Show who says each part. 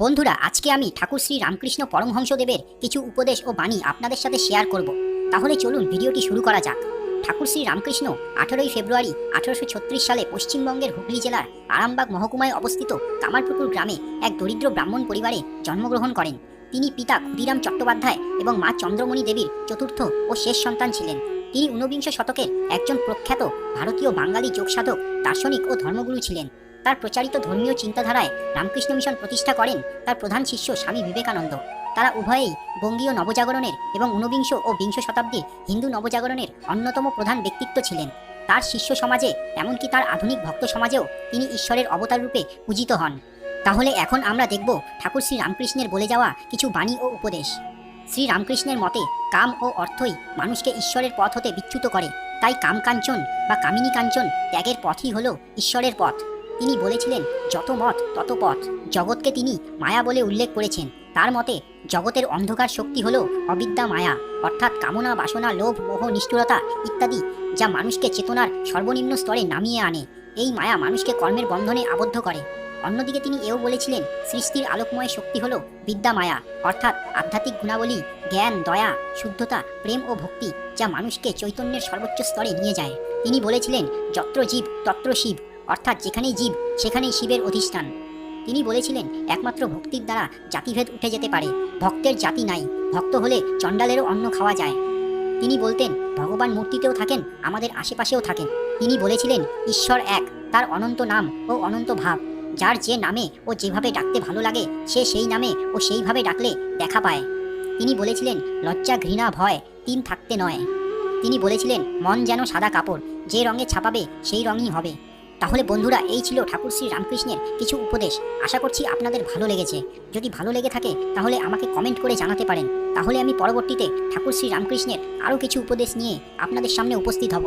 Speaker 1: বন্ধুরা, আজকে আমি ঠাকুর শ্রী রামকৃষ্ণ পরমহংসদেবের কিছু উপদেশ ও বাণী আপনাদের সাথে শেয়ার করব। তাহলে চলুন ভিডিওটি শুরু করা যাক। ঠাকুর শ্রী রামকৃষ্ণ আঠারোই ফেব্রুয়ারি আঠারোশো ছত্রিশ সালে পশ্চিমবঙ্গের হুগলি জেলার আরামবাগ মহকুমায় অবস্থিত কামারপুকুর গ্রামে এক দরিদ্র ব্রাহ্মণ পরিবারে জন্মগ্রহণ করেন। তিনি পিতা ক্ষুদিরাম চট্টোপাধ্যায় এবং মা চন্দ্রমণি দেবীর চতুর্থ ও শেষ সন্তান ছিলেন। তিনি ঊনবিংশ শতকের একজন প্রখ্যাত ভারতীয় বাঙালি যোগসাধক, দার্শনিক ও ধর্মগুরু ছিলেন। তার প্রচারিত ধর্মীয় চিন্তাধারায় রামকৃষ্ণ মিশন প্রতিষ্ঠা করেন তার প্রধান শিষ্য স্বামী বিবেকানন্দ। তারা উভয়েই বঙ্গীয় নবজাগরণের এবং ঊনবিংশ ও বিংশ শতাব্দীর হিন্দু নবজাগরণের অন্যতম প্রধান ব্যক্তিত্ব ছিলেন। তার শিষ্য সমাজে, এমনকি তার আধুনিক ভক্ত সমাজেও তিনি ঈশ্বরের অবতার রূপে পূজিত হন। তাহলে এখন আমরা দেখব ঠাকুর শ্রী রামকৃষ্ণের বলে যাওয়া কিছু বাণী ও উপদেশ। শ্রী রামকৃষ্ণের মতে, কাম ও অর্থই মানুষকে ঈশ্বরের পথ হতে বিচ্যুত করে। তাই কাম কাঞ্চন বা কামিনী কাঞ্চন ত্যাগের পথই হলো ঈশ্বরের পথ। তিনি বলেছিলেন, যত মত, তত পথ। জগৎকে তিনি মায়া বলে উল্লেখ করেছেন। তার মতে, জগতের অন্ধকার শক্তি হলো অবিদ্যা মায়া, অর্থাৎ কামনা, বাসনা, লোভ, মোহ, নিষ্ঠুরতা ইত্যাদি যা মানুষকে চেতনার সর্বনিম্ন স্তরে নামিয়ে আনে। এই মায়া মানুষকে কর্মের বন্ধনে আবদ্ধ করে। অন্যদিকে তিনি এও বলেছিলেন, সৃষ্টির আলোকময় শক্তি হলো বিদ্যা মায়া, অর্থাৎ আধ্যাত্মিক গুণাবলী, জ্ঞান, দয়া, শুদ্ধতা, প্রেম ও ভক্তি যা মানুষকে চৈতন্যের সর্বোচ্চ স্তরে নিয়ে যায়। তিনি বলেছিলেন, যত্র জীব, তত্র শিব অর্থাৎ যেখানেই জীব, সেখানেই শিবের অধিষ্ঠান। তিনি বলেছিলেন, একমাত্র ভক্তির দ্বারা জাতিভেদ উঠে যেতে পারে। ভক্তের জাতি নাই, ভক্ত হলে চণ্ডালেরও অন্ন খাওয়া যায়। তিনি বলতেন, ভগবান মূর্তিতেও থাকেন, আমাদের আশেপাশেও থাকেন। তিনি বলেছিলেন, ঈশ্বর এক, তার অনন্ত নাম ও অনন্ত ভাব। যার যে নামে ও যেভাবে ডাকতে ভালো লাগে, সে সেই নামে ও সেইভাবে ডাকলে দেখা পায়। তিনি বলেছিলেন, লজ্জা, ঘৃণা, ভয় তিন থাকতে নয়। তিনি বলেছিলেন, মন যেন সাদা কাপড়, যে রঙে ছাপাবে, সেই রঙই হবে। তাহলে বন্ধুরা, এই ছিল ঠাকুর শ্রী রামকৃষ্ণের কিছু উপদেশ। আশা করছি আপনাদের ভালো লেগেছে। যদি ভালো লেগে থাকে, তাহলে আমাকে কমেন্ট করে জানাতে পারেন। তাহলে আমি পরবর্তীতে ঠাকুর শ্রী রামকৃষ্ণের আরও কিছু উপদেশ নিয়ে আপনাদের সামনে উপস্থিত হব।